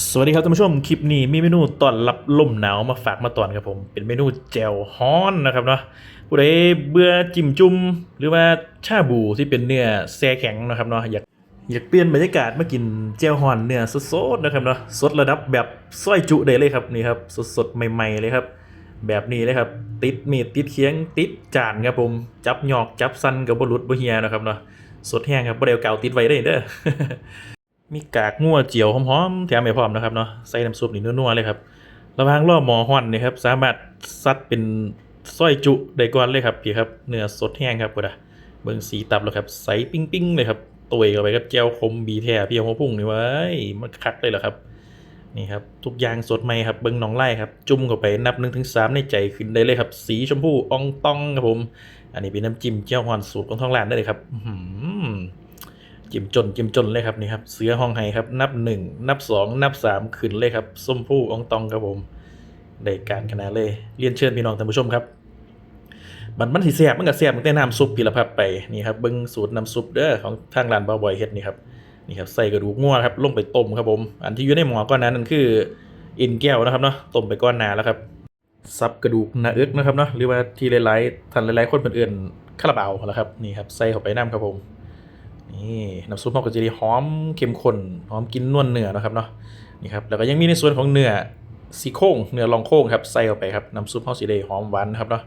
สวัสดีครับท่านผู้ชม คลิปนี้มีเมนูต้อนรับลมหนาวมาฝากมาตอนครับผม เป็นเมนูแจ่วฮ้อนนะครับเนาะผู้ใดเบื่อจิ้มจุ่มหรือว่าชาบูที่เป็นเนื้อแซ่แข็งนะครับเนาะอยากอยากเปลี่ยนบรรยากาศมากินแจ่วฮ้อนเนื้อสดๆนะครับเนาะสดระดับแบบซอยจุได้เลยครับนี่ครับสดๆใหม่ ๆ เลยครับ แบบนี้เลยครับ ติดมีดติดเคียงติดจานครับผม จับหยอกจับสันกับบรุษบ่เฮียนะครับเนาะสดแห้งครับบ่ได้เอากาวติดไว้ได้เด้อ มีกากงัวเจียวหอมๆแถมให้พร้อมนะครับเนาะใส่น้ำซุปนี่นัวๆเลยครับระหว่างรอหมอฮ้อนนี่ครับสามารถซัดเป็นสร้อยจุได้ก่อนเลยครับพี่ครับเนื้อสดแห้งครับพุ่นน่ะเบิ่งสีตับแล้วครับใสปิ้งๆเลยครับตุยเข้าไปกับแจ่วคมบีแท้พี่หัวพุ่งนี่เว้มันคักเลยเหรอครับนี่ครับทุกอย่างสดใหม่ครับเบิ้งน้องไล่ครับจุ่มเข้าไปนับ1นถึงสในใจขึ้นได้เลยครับ สีชมพูอองตองครับผม อันนี้เป็นน้ำจิ้มเจียวฮอนสูตรของท้องร้านได้เลยครับอื้อหือ จิ้มจนจิ้มจนเลยครับนี่ครับเสือห้องไห้ครับ นับ1นับ2นับ3ขึ้นเลยครับส้มผู้อองตองครับผมได้การขนาดเลยเรียนเชิญพี่น้องท่านผู้ชมครับมันมันสิแซ่บมันก็แซ่บตั้งแต่น้ำซุปพี่ละครับไปนี่ครับเบิ้งสูตรน้ำซุปเด้อของทางร้านบ่าบอยเฮ็ดนี่ครับนี่ครับใส่กระดูกงัวครับลงไปต้มครับผม อันที่อยู่ในหม้อก้อนนั้นนั่นคืออินแก้วนะครับเนาะต้มไปก้อนนาแล้วครับซับกระดูกนาเอิกนะครับเนาะหรือว่าที่หลายๆท่านหลายๆคนเพื่อนคาราบาวแล้วครับนี่ครับใส่เข้าไปน้ำครับผม นี่น้ำซุปเราก็จะด้หอมเข้มข้นหอมกินนวลเนื้อนะครับเนาะนี่ครับแล้วก็ยังมีในส่วนของเนื้อซี่โครงเนื้อรองโค้งครับใส่เข้าไปครับน้ำซุปเราสีได้หอมหวานนะครับเนาะ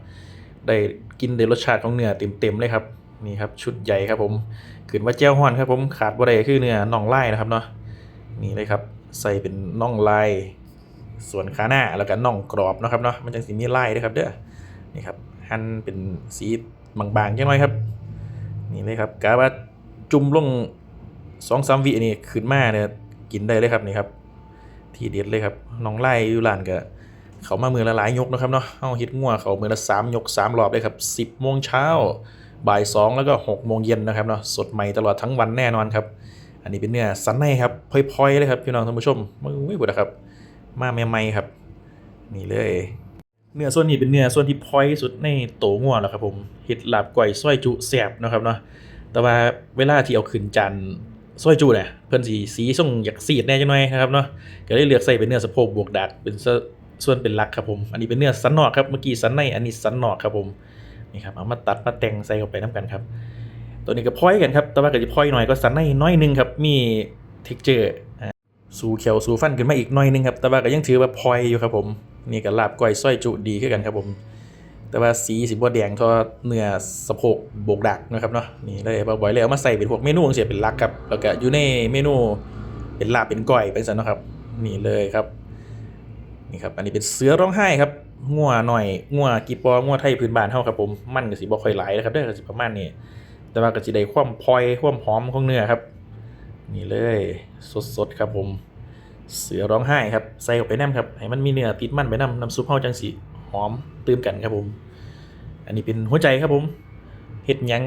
ได้กินได้รสชาติของเนื้อเต็มๆเลยครับนี่ครับชุดใหญ่ครับผมขึ้นว่าแจ้วฮ้อนครับผมขาดบ่ได้คือเนื้อน่องลายนะครับเนาะนี่เลยครับใส่เป็นน่องลายส่วนขาหน้าแล้วก็น่องกรอบนะครับเนาะมันจังสิมีลายด้วยครับเด้อนี่ครับหั่นเป็นสีบางๆจังหน่อยครับ นี่เลยครับกะว่า จุ่มลงสองสามวินี่ขึ้นมาเนี่ยกินได้เลยครับนี่ครับ ทีเด็ดเลยครับน่องไลายอยู่ร้านก็เขามามือละหลายยกนะครับเนาะเอาฮ็ดงัวเขามือละสามยกสามรอบเลยครับสิบโมงเช้าบ่ายสองแล้วก็หกโมงเย็นนะครับเนาะสดใหม่ตลอดทั้งวันแน่นอนครับ อันนี้เป็นเนื้อสันในครับพลอยๆเลยครับพี่น้องท่านผู้ชมมือไม่บุดนะครับ มาใหม่ๆครับ นี่เลยเนื้อส่วนนี้เป็นเนื้อส่วนที่พลอยสุดในโตงัวแล้วครับผมเห็ดลาบก่อยส้อยจุแสบนะครับเนาะ แต่ว่าเวลาที่เอาขึ้นจานส้อยจุเนี่ยเพิ่นสีสีส่งอยากสีดแน่จังหน่อยนะครับเนาะก็เลยเลือกใส่เป็นเนื้อสะโพกบวกดักเป็นส่วนเป็นหลักครับผม อันนี้เป็นเนื้อสันนอกครับเมื่อกี้สันในอันนี้สันนอกครับผมนี่ครับเอามาตัดมาแต่งใส่เข้าไปน้ำกันครับ ตัวนี้ก็พอยกันครับแต่ว่าก็จะพอยหน่อยก็สันในน้อยหนึงครับมีเท็กเจอร์สูเขียวสูฟันขึ้นมาอีกหน่อยหนึงครับแต่ว่าก็ยังถือว่าพอยอยู่ครับผมนี่ก็ลาบก้อยส้อยจุดีขึ้นกันครับผม แต่ว่าสีสีบัวแดงทอเนื้อสะโพกโบกดักนะครับเนาะนี่เลยบ่อยเลยเอามาใส่เป็นพวกเมนูเสียเป็นลักครับแล้วก็อยู่ในเมนูเป็นลาบเป็นก้อยเป็นสันนะครับนี่เลยครับนี่ครับอันนี้เป็นเสือร้องไห้ครับงัวหน่อยงัวกีปองัวไทยพื้นบ้านเฮาครับผมมันก็สิบ่ค่อยไหลนะครับด้อก็สิประมาณนี้แต่ว่าก็สิได้ความพลอยความหอมของเนื้อครับ นี่เลยสดๆครับผมเสือร้องไห้ครับใส่เข้าไปน้ำครับให้มันมีเนื้อติดมันไปน้ำน้ำซุปเฮาจังสิห อมตื่มกันครับผม อันนี้เป็นหัวใจครับผมเฮ็ดยัง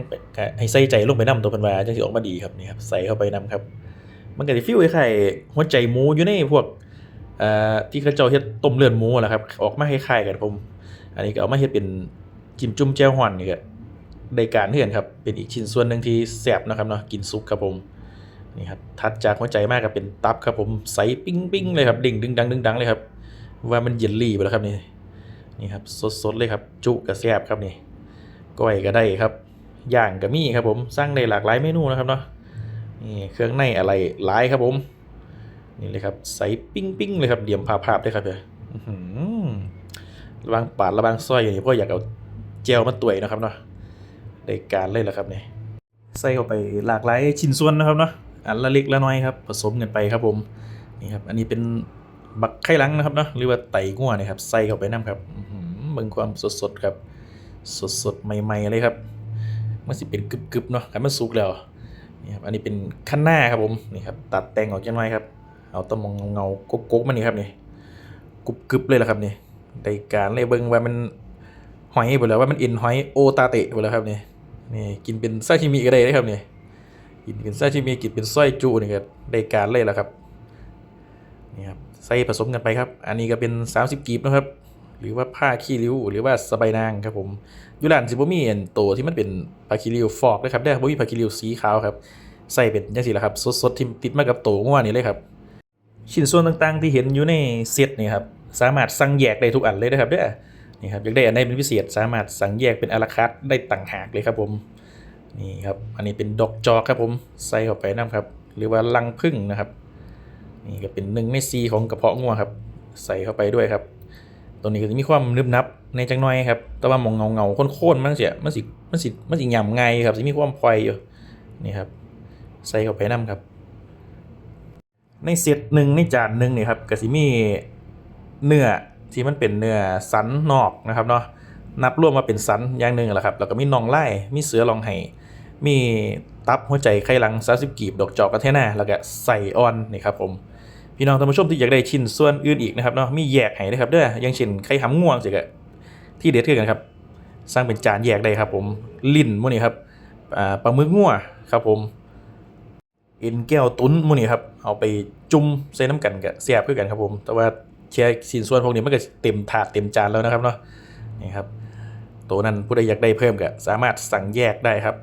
ให้ใส่ใจลงไปน้ำตัวเพิ่นว่าจังสิออกมาดีครับนี่ครับใส่เข้าไปน้ำครับ มันก็สิฟีลคล้ายๆหัวใจหมูอยู่ในพวกเอ่อที่เขาเจ้าเฮ็ดต้มเลือดหมูแหละครับ ออกมาคล้ายๆกันผม อันนี้ก็เอามาเฮ็ดเป็นจิ้มจุ่มแจ่วฮ้อนนี่ก็ได้การเฮือนครับ เป็นอีกชิ้นส่วนหนึ่งที่แซ่บนะครับเนาะกินซุปครับผมนี่ครับถัดจากหัวใจมากก็เป็นตับครับผมใสปิ้งๆเลยครับดิ่งดึงดังดึงดังเลยครับว่ามันเยลลี่ไปแล้วครับนี่ นี่ครับสดๆเลยครับ จุก็แซบครับนี่ก้อยก็ได้ครับย่างก็มีครับผมสร้างได้หลากหลายเมนูนะครับเนาะนี่เครื่องในอะไรหลายครับผม นี่เลยครับใสปิ้งปิ้งๆเลยครับเดี่ยมภาพภาพเลยครับเดี๋ยวอื้อระวังปาดระวังสร้อยอย่างนี้เพราะอยากเอาเจลมาต่วยนะครับเนาะได้การเลยแหละครับเนี่ยใส่เข้าไปหลากหลายชิ้นส่วนนะครับเนาะอันละเล็กละน้อยครับ ผสมกันไปครับผมนี่ครับอันนี้เป็น บักไข่ลังนะครับเนาะหรือว่าไตงัวนะครับใส่เข้าไปน้ำครับเบิ่งความสดๆครับ สดๆใหม่ๆเลยครับมันสิเป็นกึบๆเนาะกันมันสุกแล้วนี่ครับอันนี้เป็นขั้นหน้าครับผมนี่ครับตัดแต่งออกจังหน่อยครับ เอาตะมองเงาๆกกๆมันนี่ครับนี่กรุบกึบเลยละครับนี่ได้การเลยเบิ่งว่ามันหอยไปแล้วว่ามันอ็นหอยโอตาเตะไปแล้วครับนี่นี่กินเป็นซาชิมิก็ได้ครับนี่กินเป็นซาชิมิกินเป็นสร้อยจูนี่ก็ได้การเลยละครับนี่ครับ ใส่ผสมกันไปครับ อันนี้ก็เป็น 30กีบนะครับ หรือว่าผ้าขี้ริ้ว หรือว่าสบายนางครับผมยูร้านซิบมีอันโตที่มันเป็นผ้าขี้ริ้วฟอกนะครับได้บ่มีผ้าขี้ริ้วสีขาวครับใส่เป็นจังซี่ละครับสดๆที่ติดมากับโตงัวนี่เลยครับ ชิ้นส่วนต่างๆ ที่เห็นอยู่ในเซตนี่ครับสามารถสั่งแยกได้ทุกอันเลยนะครับเด้อนี่ครับอยากได้อันไหนเป็นพิเศษสามารถสั่งแยกเป็นอาราคาร์ได้ต่างหากเลยครับผมนี่ครับอันนี้เป็นดอกจอกครับผมใส่เข้าไปน้ำครับ หรือว่าลังพึ่งนะครับ นี่ก็เป็นหนึ่งในซีของกระเพาะงัวครับ ใส่เข้าไปด้วยครับ ตัวนี้ก็จะมีความนึบนับในจังน้อยครับ แต่ว่ามองเงาเงาๆโค่นๆมันเสียมันสิมันสิมันสิหย่ำไงครับสิมีความพลอยอยู่นี่ครับ ใส่เข้าไปน้ำครับ ในเซตหนึ่งในจานหนึ่งเนี่ยครับก็สิมีเนื้อที่มันเป็นเนื้อสันนอกนะครับเนาะนับรวมมาเป็นสันอย่างหนึ่งแหละครับ แล้วก็มีนองไล่มีเสือรองไห้มีตับหัวใจไข่หลังซาสิบกีบดอกจอกกระเทน่าแล้วก็ใส่ออนนี่ครับผม พี่น้องท่านผู้ชมที่อยากได้ชิ้นส่วนอื่นอีกนะครับเนาะมีแยกให้ด้วยครับเด้ออย่างเช่นไข่หำง่วงสิกะที่เด็ดคือกันครับสร้างเป็นจานแยกได้ครับผมลิ้นมื้นี้ครับปลาหมึกง่วครับผมเอ็นแก้วตุ้นมูนี่ครับเอาไปจุ่มใส่น้ำกันกับเสียบคือกันครับผม แต่ว่าแค่สินส่วนพวกนี้มันก็เต็มถาดเต็มจานแล้วนะครับเนาะนี่ครับตัวนั้นผู้ใดอยากได้เพิ่มก็สามารถสั่งแยกได้ครับ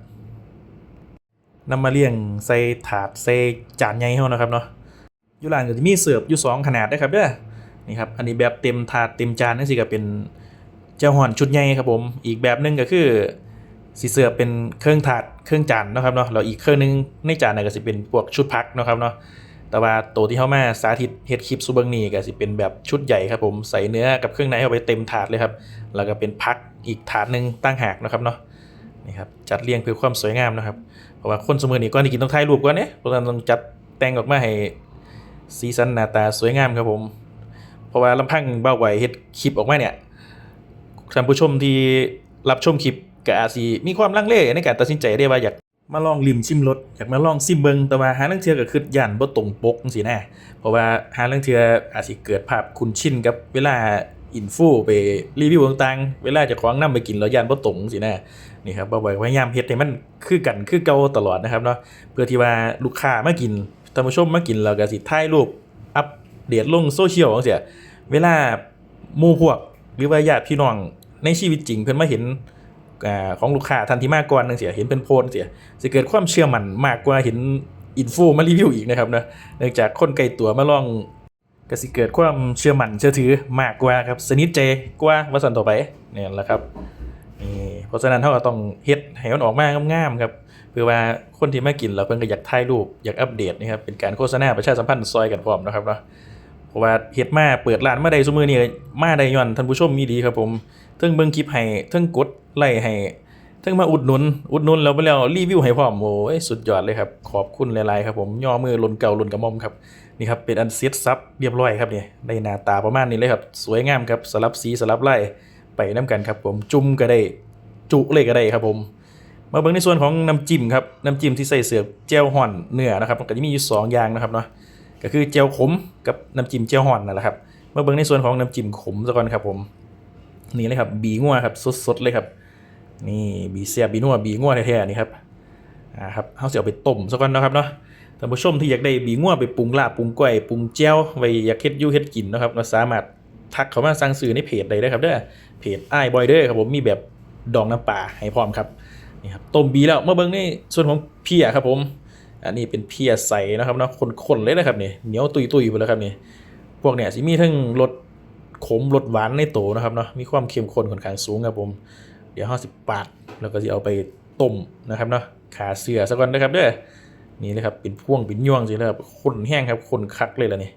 นำมาเรียงใส่ถาดใส่จานใหญ่เฮานะครับเนาะ อยู่ร้านก็จะมีเสิร์ฟอยู่สองขนาดนะครับเด้อนี่ครับอันนี้แบบเต็มถาดเต็มจานนั่นสิก็เป็นเจ้าห่อนชุดใหญ่ครับผมอีกแบบหนึงก็คือสีเสือเป็นเครื่องถาดเครื่องจานนะครับเนาะแล้วอีกเครื่องหนึงในจานน่ะก็สิเป็นพวกชุดพักนะครับเนาะแต่ว่าตัวที่เข้ามาสาธิตเฮ็ดคลิปซูเบิงนี่ก็สิเป็นแบบชุดใหญ่ครับผมใส่เนื้อกับเครื่องในเข้าไปเต็มถาดเลยครับแล้วก็เป็นพักอีกถาดหนึงตั้งหากนะครับเนาะนี่ครับจัดเรียงเพื่อความสวยงามนะครับเพราะว่าคนสมือนี้ก่อนที่กินต้องถ่ายรูปก่อนเนี่ยเพราะฉะนั้นต้องจัดแต่งออกมาให้ สีสันหน้าตาสวยงามครับผม เพราะว่าลำพังเบ้าไหวเฮ็ดคลิปออกมาเนี่ยท่านผู้ชมที่รับชมคลิปก็อาจสิมีความลังเลในการตัดสินใจได้ว่าอยากมาลองลิมชิมรสอยากมาลองซิมเบิงแต่ว่าหาลังเทือก็คือย่านบ่ตรงปกจังซี่เพราะว่าหาลังเทืออาจสิเกิดภาพคุ้นชินกับเวลาอินฟูไปรีวิวต่างๆเวลาจะของนำไปกินแล้วย่านบ่ตรงจังซี่นะนี่ครับบ่บ่พยายามเฮ็ดให้มันคือกันคือเก่าตลอดนะครับเนาะเพื่อที่ว่าลูกค้ามากิน ท่านผู้ชมมากินแล้วก็สิถ่ายรูปอัปเดตลงโซเชียลจังซี่เวลาหมู่พวกหรือว่าญาติพี่น้องในชีวิตจริงเพิ่นมาเห็นอของลูกค้าทันทีมากก่อนนึงเสียเห็นเป็นโพสเสียสิเกิดความเชื่อมั่นมากกว่าเห็นอินฟูมารีวิวอีกนะครับนะเนื่องจากคนใกลตัวมาลองก็สิเกิดความเชื่อมั่นเชื่อถือมากกว่าครับสนิทใจกว่าว่าสันต่อไปเนี่ยแหละครับนี่เพราะฉะนั้นเราก็ต้องเฮ็ดให้มันออกมางามๆครับ พื่อว่าคนที่มากินแล้วเพิ่นก็อยากถ่ายรูปอยากอัปเดตนะครับเป็นการโฆษณาประชาสัมพันธ์ซอยกันพร้อมนะครับเนาะเพราะว่าเฮ็ดมาเปิดร้านมาได้ซุมื้อนี้มาได้ย้อนท่านผู้ชมมีดีครับผมเทิงเบิ่งคลิปให้เทิงกดไลค์ให้เทิงมาอุดหนุน อุดหนุนแล้วไปแล้วรีวิวให้พร้อมโอ้ยสุดยอดเลยครับขอบคุณหลายๆครับผมย่อมือลนเก่าลนกระหม่อมครับนี่ครับเป็นอันเซ็ตซับเรียบร้อยครับนี่ได้หน้าตาประมาณนี้เลยครับสวยงามครับสลับสีสลับไลายไปน้ำกันครับผมจุ่มก็ได้จุเลยก็ได้ครับผม มาเบิ่งในส่วนของน้ำจิ้มครับน้ำจิ้มที่ใส่เสือกเจลห่อนเนื้อนะครับมันก็จะมีอยู่สองอย่างนะครับเนาะก็คือเจลขมกับน้ำจิ้มเจลห่อนนั่นแหละครับมาเบิ่งในส่วนของน้ำจิ้มขมซะก่อนครับผมนี่เลยครับบีงัวครับสดๆเลยครับ นี่บีเสียบีนัวบีงัวแท้ๆนี่ครับอ่าครับเขาจะเอาไปต้มซะก่อนนะครับเนาะท่านผู้ชมที่อยากได้บีงัวไปปรุงลาบปรุงก้อยปรุงเจลไว้อยากเฮ็ดยูเฮ็ดกินนะครับก็สามารถทักเข้ามาสั่งซื้อในเพจใดได้ครับเด้อเพจไอ้บอยเด้อครับผมมีแบบดองน้ำปลาให้พร้อมครับ นี่ครับต้มบีแล้วมาเบิ่งในส่วนของเพียครับผม อันนี้เป็นเพียใสนะครับเนาะคนๆเลยนะครับเนี่ยเหนียวตุยๆไปแล้วครับเนี่ยพวกเนี่ยสิมีทั้งรสขมรสหวานในโตนะครับเนาะมีความเข้มข้นค่อนข้างสูงครับผม เดี๋ยวห้าสิบปาทแล้วก็จะเอาไปต้มนะครับเนาะขาเสือสักก่อนนะครับเด้อนี่เลยครับเป็นพ่วงเป็นย่วงสิครับข้นแห้งครับข้นคักเลยล่ะนี่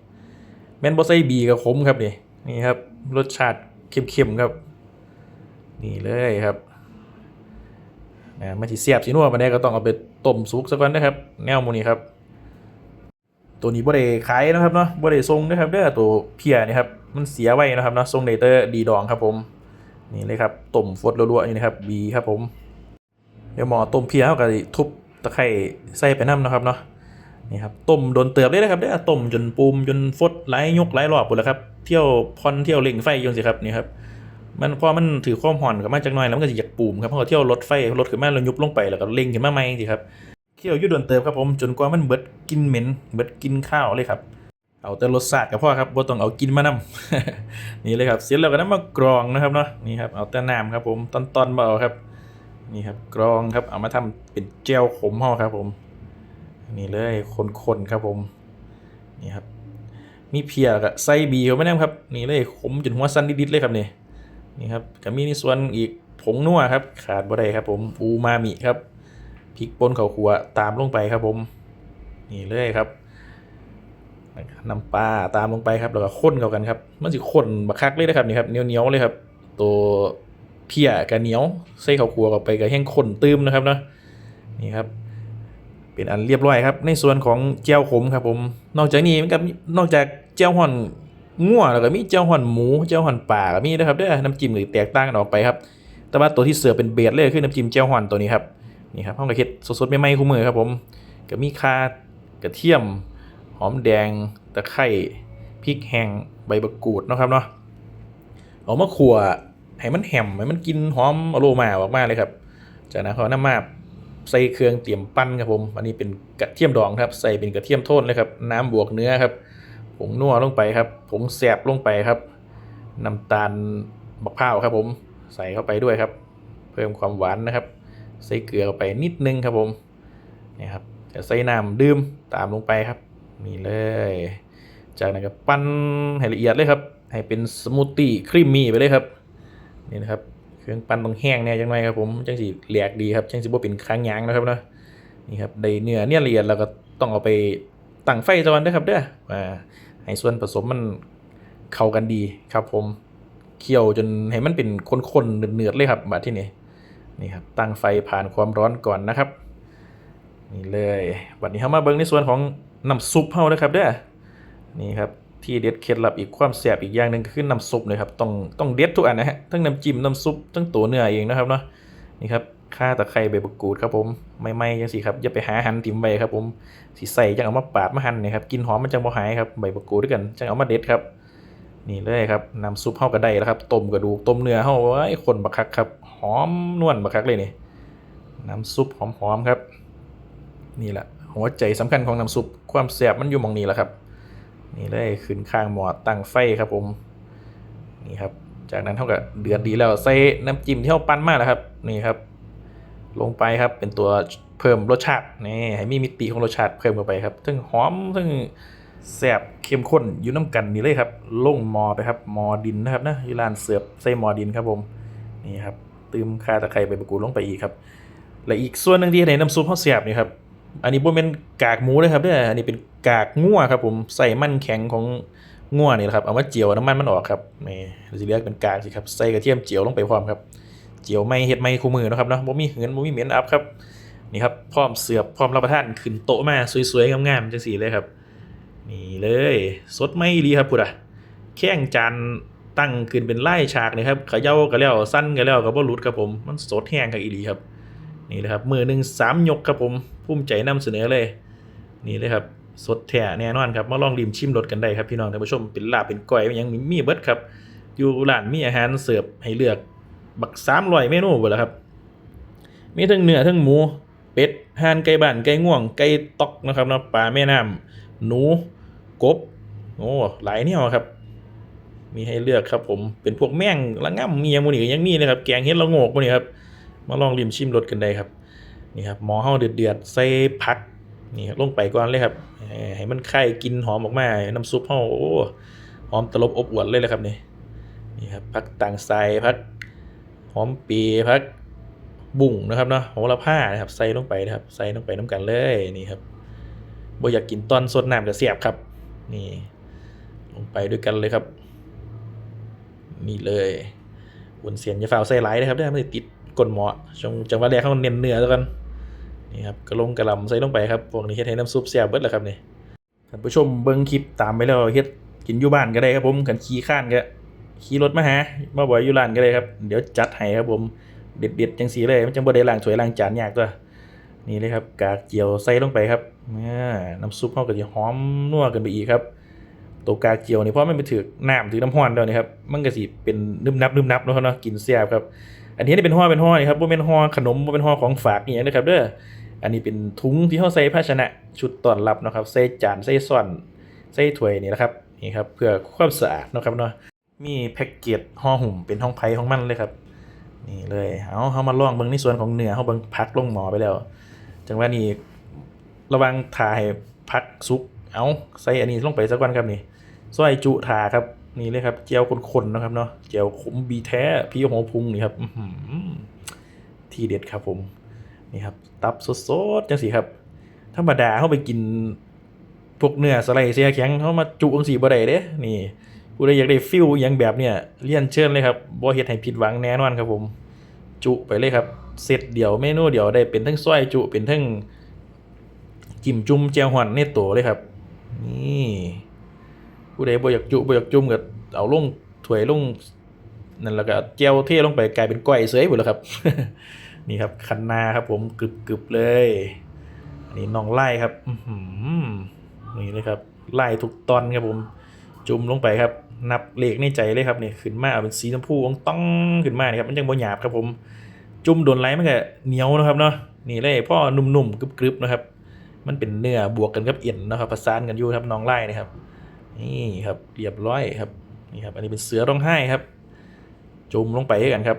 แม่นบอไซบีกับขมครับนี่นี่ครับรสชาติเข้มๆครับ นี่เลยครับ นะมาที่เสียบสีนัวมาได้ก็ต้องเอาไปต้มสุกสักก่อนนะครับ แนวมูนี้ครับ ตัวนี้บ่ได้ขายนะครับเนาะบ่ได้ทรงนะครับเด้อตัวเพียนี่ครับมันเสียไว้นะครับเนาะทรงเดเตอร์ดีดองครับผมนี่เลยครับต้มฟดรัวๆนี่นะครับบีครับผมเดี๋ยวหมอต้มเพียเขาก็สิทุบตะไคร้ใส่ไปน้ำนะครับเนาะนี่ครับต้มโดนเติบเลยนะครับเด้อต้มจนปูมจนฟดไหลยกไหลรอบหมดแล้วครับเที่ยวพอนเที่ยวเล่งไฟอยังสิครับนี่ครับ มันพอมันถือความห่อนกับมาจากหน้อยแล้วมันก็จะอยากปูมครับเพราะเที่ยวรถไฟรถขึ้นมาแล้วยุบลงไปแล้วก็เล็งขึ้นมาใหม่สิครับเคี่ยวยุ่โดนเติมครับผมจนกว่ามันเบิดกินเหม็นเบิดกินข้าวเลยครับเอาแต่รสชาติกับพ่อครับบ่ต้องเอากินมานำนี่เลยครับเสร็จแล้วก็นำมากรองนะครับเนาะนี่ครับเอาแต่น้ำครับผมตอนๆบ่เอาครับ นี่ครับกรองครับเอามาทำเป็นเจลขมเฮาครับผม นี่เลยคนๆครับผมนี่ครับมีเพียกับไส้บีเขาไม่แน่ครับนี่เลยขมจนหัวสั้นดิดๆเลยครับนี่ นี่ครับก็มีในส่วนอีกผงนัวครับ ขาดบ่ได้ครับ ผมอูมามิครับพริกป่นข้าวคั่วตามลงไปครับผม นี่เลยครับน้ำปลาตามลงไปครับแล้วก็ข้นเข้ากันครับมันสิข้นบักคักเลยนะครับนี่ครับเหนียวๆเลยครับ ตัวเพียกับเหนียวใส่ข้าวคั่วเข้าไปกับแห้งข้นตื้มนะครับเนาะนี่ครับ เป็นอันเรียบร้อยครับ ในส่วนของเจียวขมครับผม นอกจากนี้มันก็มีนอกจากเจียวห่อน งัวแล้วก็มีเจียวห่อนหมูเจียวห่อนป่าก็มีนะครับเด้อน้ำจิ้มหรือแตกต่างกันออกไปครับ แต่ว่าตัวที่เสือเป็นเบสเลยคือน้ำจิ้มเจียวห่อนตัวนี้ครับนี่ครับห้องกระเฮ็ดสดๆใหม่ๆคู่มือครับผมก็มีข่ากระเทียม หอมแดงตะไคร้พริกแห้งใบมะกรูดนะครับเนาะเอามาขั่วให้มันแหมให้มันกินหอมอโรมาออกมาเลยครับจากนั้นเขาน้ำมาใส่เครื่องเตรียมปั้นครับผม อันนี้เป็นกระเทียมดองครับ ใส่เป็นกระเทียมโทนเลยครับ น้ำบวกเนื้อครับ ผงนัวลงไปครับผงแสบลงไปครับน้ำตาลมะพร้าวครับผมใส่เข้าไปด้วยครับ เพิ่มความหวานนะครับ ใส่เกลือเข้าไปนิดนึงครับผมนี่ครับจะใส่น้ำดื่มตามลงไปครับนี่เลย จากนั้นก็ปั้นให้ละเอียดเลยครับ ให้เป็นสมูทตี้ครีมมี่ไปเลยครับนี่นะครับเครื่องปั้นต้องแห้งเนี่ยจังไงครับผมจังสิแหลกดีครับจังสิบ่เป็นค้างยางนะครับเนาะนี่ครับได้เนื้อเนี่ยละเอียดแล้วก็ต้องเอาไปตั้งไฟจอนด้วยครับเด้ออ่า ให้ส่วนผสมมันเข้ากันดีครับผมเคี่ยวจนให้มันเป็นข้นๆเนือดๆเลยครับบัดที่นี่นี่ครับตั้งไฟผ่านความร้อนก่อนนะครับนี่เลยบัดนี้เรามาเบิ่งในส่วนของน้ำซุปเฮานะครับเด้อนี่ครับที่เด็ดเคล็ดลับอีกความแสบอีกอย่างหนึ่งก็คือน้ำซุปเลยครับต้องต้องเด็ดทุกอันนะฮะทั้งน้ำจิ้มน้ำซุปทั้งตัวเนื้อเองนะครับเนาะนี่ครับ ข่าตะไคร้ใบมะกรูดครับผมไม่ไม่ยังสิครับอย่าไปหาหั่นถิ่มใบครับผมสิใส่จังเอามาปาดมาหั่นเนี่ยครับกินหอมมันจังบ่หายครับใบมะกรูดด้วยกันจังเอามาเด็ดครับ นี่เลยครับน้ำซุปเฮาก็ได้แล้วครับต้มกระดูกต้มเนื้อเฮาไว้คนบักคักครับหอมนวลบักคักเลยนี่น้ำซุปหอมๆครับ นี่แหละหัวใจสำคัญของน้ำซุปความแสบมันอยู่มองนี้แหละครับ นี่เลยขึ้นข้างหมอตั้งไฟครับผมนี่ครับ จากนั้นเท่ากับเดือดดีแล้วใส่น้ำจิ้มที่เราปั้นมาแล้วครับ นี่ครับ ลงไปครับ เป็นตัวเพิ่มรสชาตินี่ให้มีมิติของรสชาติเพิ่มเข้าไปครับทั้งหอมทั้งแซ่บเข้มข้นอยู่น้ำกันนี่เลยครับลงมอไปครับมอดินนะครับนะยูรานเสิร์ฟใส่มอดินครับผมนี่ครับตืมคาตะไคร้ใบมะกรูดลงไปอีกครับ และอีกส่วนหนึ่งที่ในน้ำซุปเขาเสียบนี่ครับอันนี้บ่เป็นกากหมูเลยครับเด้ออันนี้เป็นกากงัวครับผมใส่มันแข็งของงัวนี่แหละครับเอามาเจียวน้ำมันมันออกครับนี่เราจะเรียกเป็นกากสิครับใส่กระเทียมเจียวลงไปพร้อมครับ เจียวไม่เฮ็ดไม่คู่มือนะครับเนาะบ่มีเหือนบ่มีเหม็นอับครับนี่ครับพร้อมเสือบพร้อมรับประทานขึ้นโต๊ะมาสวยๆงามๆจังซี่เลยครับ นี่เลยสดไม่ดีครับพุดอะแข้งจานตั้งขึ้นเป็นไล่ฉากนี่ครับขย่าก็แล้วสั้นก็แล้วก็บ่หลุดครับผมมันสดแห้งกับอีหลีครับ นี่เลยครับมือหนึ่งสามยกครับผมภูมิใจนำเสนอเลย นี่เลยครับสดแท้แน่นอนครับมาลองริมชิมรสกันได้ครับพี่น้องท่านผู้ชมเป็นลาบเป็นก้อยเป็นหยังมีมีเบิดครับอยู่ร้านมีอาหารเสิร์ฟให้เลือก บักสามร้อยเมนูหมดแล้วครับ มีทั้งเนื้อทั้งหมู เป็ดห่านไก่บ้านไก่ง่วงไก่ตอกนะครับนะปลาแม่น้ำหนูกบโอ้หลายแนวครับ มีให้เลือกครับ ผมเป็นพวกแม่งละง่ำมีอย่างมูนี่ก็ยังมีเลยครับ แกงเห็ดละโงกมูนี่ครับมาลองริมชิมรสกันได้ครับนี่ครับหมอเฮาเดือดๆใส่ผักนี่ครับลงไปก่อนเลยครับให้ให้มันไข่กินหอมออกมาน้ำซุปเฮาโอ้หอมตลบอบอวดเลยแหละครับนี่นี่ครับผักต่างใส่ผัก หอมปีผักบุ่งนะครับเนาะโหระพานะครับใส่ลงไปนะครับใส่ลงไปน้ำกันเลยนี่ครับบ่อยากกินตอนสดน้ำจะเสียบครับ นี่ ลงไปด้วยกันเลยครับ นี่เลยวนเสียนยาฝาวใส่หลนะครับได้ไม่ติดก้นหมอจงจังหวะแรกเขาเน้นเนื้อแล้วกันนี่ครับกระลงกระลำใส่ลงไปครับพวกนี้เฮ็ดให้น้ำซุปแซ่บเบิดแหละครับนี่ท่านผู้ชมเบิ่งคลิปตามไปแล้วเฮ็ดกินอยู่บ้านก็ได้ครับผมกันขี่ข้านก็ ขี่รถมาหามาบ่อยอยู่ร้านก็ได้ครับ เดี๋ยวจัดให้ครับผมเด็ดๆจังสีเลย มันจังบ่ได้ล้างถ้วยล้างจานยากตัวนี่เลยครับ กากเจียวใส่ลงไปครับน้ำซุปเฮาก็สิหอมนัวกันไปอีกครับตัวกากเกียวนี่เพราะมันไปถือน้ำถือน้ำห้อนแล้วนี่ครับมันก็สิเป็นนึบนับนึบนับเนาะเนาะกินแซ่บครับ อันนี้นี่เป็นห่อเป็นห่อนี่ครับบ่าเป็นห่อขนมบ่าเป็นห่อของฝากนี่นะครับเด้ออันนี้เป็นถุงที่เขาใส่ภาชนะชุดต้อนรับนะครับใส่จานใส่ซ่อนใส่ถ้วยนี่แหละครับนี่ครับเพื่อความสะอาดนะครับเนาะ มีแพ็กเกจห่อหุ่มเป็นห้องไผ่ของมันเลยครับ นี่เลยเอาเฮามาล่องเบิ่งในส่วนของเนื้อเฮาเบิ่งพักลงหมอไปแล้ว จังว่านี่ระวังถ่ายพักซุกเอาใส่อันนี้ลงไปสักวันครับนี่ซอยจุถาครับนี่เลยครับเจียวคนๆนะครับเนาะเจียวขมบีแท้พี่หัวพุงนี่ครับทีเด็ดครับผมนี่ครับตับสดๆจังสีครับธรรมดาเข้าไปกินพวกเนื้อสไลด์เสียแข็งเขามาจุจังสีบ่ได้เด้นี่ ผู้ใดอยากได้ฟิลอหยังแบบเนี่ยเรียนเชิญเลยครับบ่เฮ็ดให้ผิดหวังแน่นอนครับผม จุไปเลยครับเสร็จเดี๋ยวเมนูเดี๋ยวได้เป็นทั้งซอยจุเป็นทั้งจิ้มจุ่มแจ่วหอนในตัวเลยครับ นี่ผู้ใดบ่อยากจุบ่อยากจุ่มก็เอาลงถ้วยลงนั่นแล้วก็แจ่วเทลงไปกลายเป็นก้อยเสยหมดแล้วครับ นี่ครับคันนาครับ ผมกรึบๆเลย อันนี้น้องไล่ครับอืนี่เลยครับ ไล่ทุกตอนครับผม จุ่มลงไปครับ นับเลขในใจเลยครับนี่ขึ้นมาเป็นสีชมพูต้องขึ้นมานี่ครับมันยังบ่หยาบครับผม จุ่มโดนไล่มันก็เหนียวนะครับเนาะนี่เลยพ่อนุ่มๆกรึบๆนะครับ มันเป็นเนื้อบวกกันกับเอ็นนะครับประสานกันอยู่ครับน้องไล่นะครับ นี่ครับเรียบร้อยครับนี่ครับอันนี้เป็นเสือร้องไห้ครับ จุ่มลงไปให้กันครับ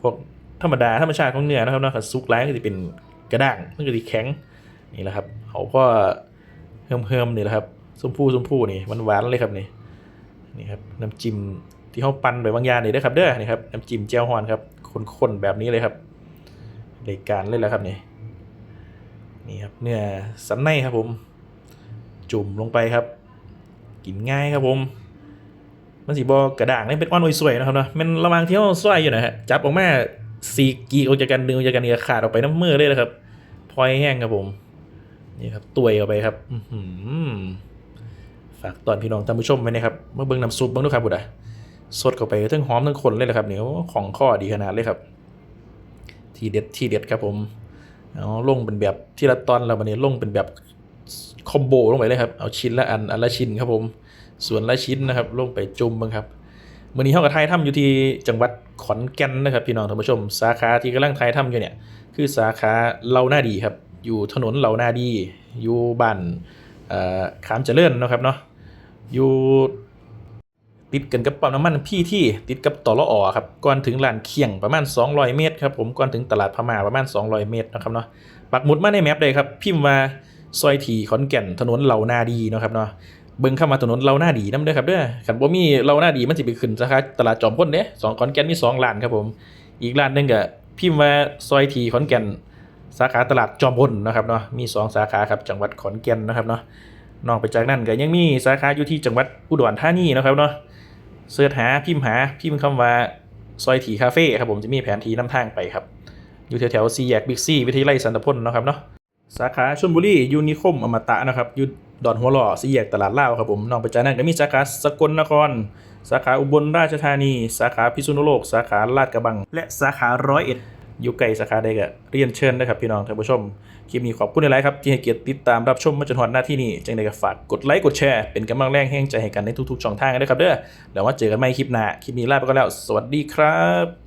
พวกธรรมดาธรรมชาติของเนื้อนะครับเนาะคันซุกไล่ก็จะเป็นกระด้างมันก็จะแข็งนี่แหละครับเขาก็เฮิมเฮิมๆนี่แหละครับชมพูชมพูนี่หวานๆเลยครับนี่ นี่ครับน้ำจิ้มที่เขาปั่นไปบางอย่างนี่เด้ครับเด้อนี่ครับน้ำจิ้มเจียวฮอนครับข้นๆแบบนี้เลยครับรายการเลยแหละครับนี่นี่ครับเนื้อสันในครับผม จุ่มลงไปครับ กินง่ายครับผม มันสีบอกระด่างนี่เป็นอ้อนสวยๆนะครับเนาะมันระวังที่เขาสวยอยู่นะฮะจับออกมาสีกีออกจากกันดึงออกจากกันเนี่ยขาดออกไปน้ำมือเลยนะครับพลอยแห้งครับผม นี่ครับตัวยออกไปครับ อื ฝากตอนพี่น้องท่านผู้ชมไว้นะครับเมาเบิ่งน้ำซุปเบ้างด้วยครับบุตรสดเข้าไปทั้งหอมทั้งขนเลยนะครับเนี่ยของข้อดีขนาดเลยครับ ทีเด็ดทีเด็ดครับผมเอาลงเป็นแบบที่ละตอนแล้ววันนี้ลงเป็นแบบคอมโบลงไปเลยครับเอาชิ้นละอันอันละชิ้นครับผม ส่วนละชิ้นนะครับ ลงไปจุ่มบ้างครับมื่อนี้เท่ากับไทยถ้ำอยู่ที่จังหวัดขอนแก่นนะครับ พี่น้องท่านผู้ชม สาขาที่กำลังไทยถ้ำอยู่เนี่ย คือสาขาเหล่าหน้าดีครับ อยู่ถนนเหล่าหน้าดี อยู่บ้านขามเจริญนะครับเนาะ อยู่ติดกันกับปั๊มน้ำมันพี่ที่ติดกับตลออครับก่อนถึงลานเคียงประมาณ 200 เมตรครับผมก่อนถึงตลาดพม่าประมาณ 200 เมตรนะครับเนาะปักหมุดมาในแมปเลยครับ พิมพ์ว่าซอยทีขอนแก่นถนนเหล่านาดีนะครับเนาะเบิ่งเข้ามาถนนเหล่านาดีนำเด้อครับเด้อขันบ่มีเหล่านาดีมันสิไปขึ้นสาขาตลาดจอมพลเด้สองขอนแก่นมีสองร้านครับผม อีกร้านหนึงก็พิมพ์ว่าซอยทีขอนแก่น สาขาตลาดจอมพลนะครับเนาะมีสองสาขาครับจังหวัดขอนแก่นนะครับเนาะ นอกไปจากนั้นก็ยังมีสาขาอยู่ที่จังหวัดอุดรธานีนะครับเนาะเสิร์ชหาพิมพ์หาพิมพ์คำว่าซอยถีคาเฟ่ครับผมจะมีแผนที่นำทางไปครับ อยู่แถวๆซีแยกบิ๊กซีวิทยาลัยสันตพลนะครับเนาะสาขาชลบุรียูนิคมอมตะนะครับอยู่ดอนหัวหล่อซีแยกตลาดเล่าครับผมนอกไปจากนั้นก็มีสาขาสกลนคร สาขาอุบลราชธานี สาขาพิษณุโลก สาขาลาดกระบัง และสาขาร้อยเอ็ด ยูไกสาขาใดก็เรียนเชิญนะครับพี่น้องท่านผู้ชม คลิปนี้ขอบคุณหลายครับ ที่ให้เกียรติติดตามรับชมมาจนถึงหน้าที่นี้จังใดก็ฝากกดไลค์กดแชร์เป็นกำลังแรงแห่งใจให้กันในทุกๆช่องทางกันด้วยครับเด้อแล้วว่าเจอกันใหม่คลิปหน้าคลิปนี้ลาไปก็แล้ว สวัสดีครับ